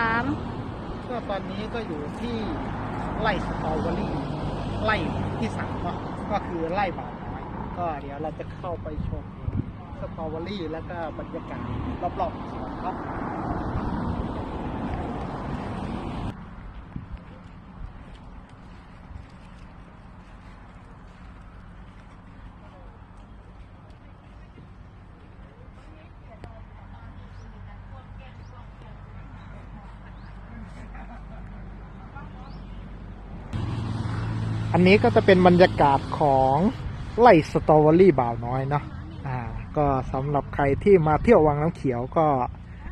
สามก็ตอนนี้ก็อยู่ที่ไร่สตรอเบอรี่ไร่ที่สามเนาะก็คือไร่บ่าวน้อยก็เดี๋ยวเราจะเข้าไปชมสตรอเบอรี่แล้วก็บรรยากาศรอบๆสวนเนาะ อันนี้ก็จะเป็นบรรยากาศของไร่สตรอเบอรี่บ่าวน้อยเนาะอ่า ก็สำหรับใครที่มาเที่ยววังน้ำเขียวก็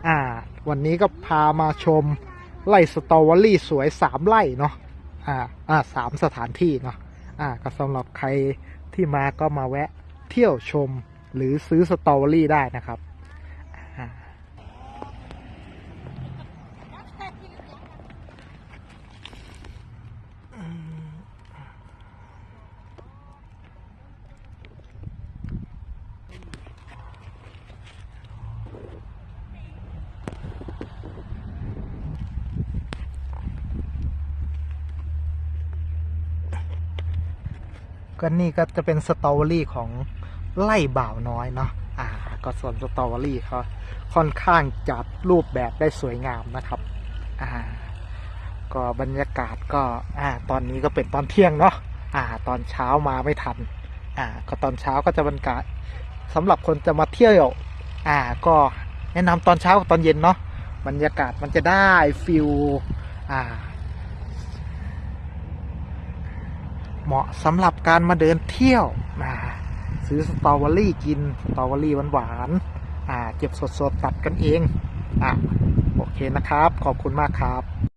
อ่า วันนี้ก็พามาชมไร่สตรอเบอรี่สวยสามไร่เนาะอ่า อ่าสามสถานที่เนาะอ่า ก็สำหรับใครที่มาก็มาแวะเที่ยวชมหรือซื้อสตรอเบอรี่ได้นะครับอ่า ก็นี่ก็จะเป็นสตอรี่ของไล่บ่าวน้อยเนาะอ่า ก็ส่วนสตอรี่เขาค่อนข้างจัดรูปแบบได้สวยงามนะครับอ่าก็บรรยากาศก็อ่าตอนนี้ก็เป็นตอนเที่ยงเนาะอ่า ตอนเช้ามาไม่ทันอ่า ก็ตอนเช้าก็จะบรรยากาศสำหรับคนจะมาเที่ยวอ่า ก็แนะนำตอนเช้ากับตอนเย็นเนาะบรรยากาศมันจะได้ฟิลอ่า เหมาะสำหรับการมาเดินเที่ยวนะซื้อสตรอเบอรี่กินสตรอเบอรี่หวานๆอ่าเก็บสดๆตัดกันเองอะโอเคนะครับ ขอบคุณมากครับ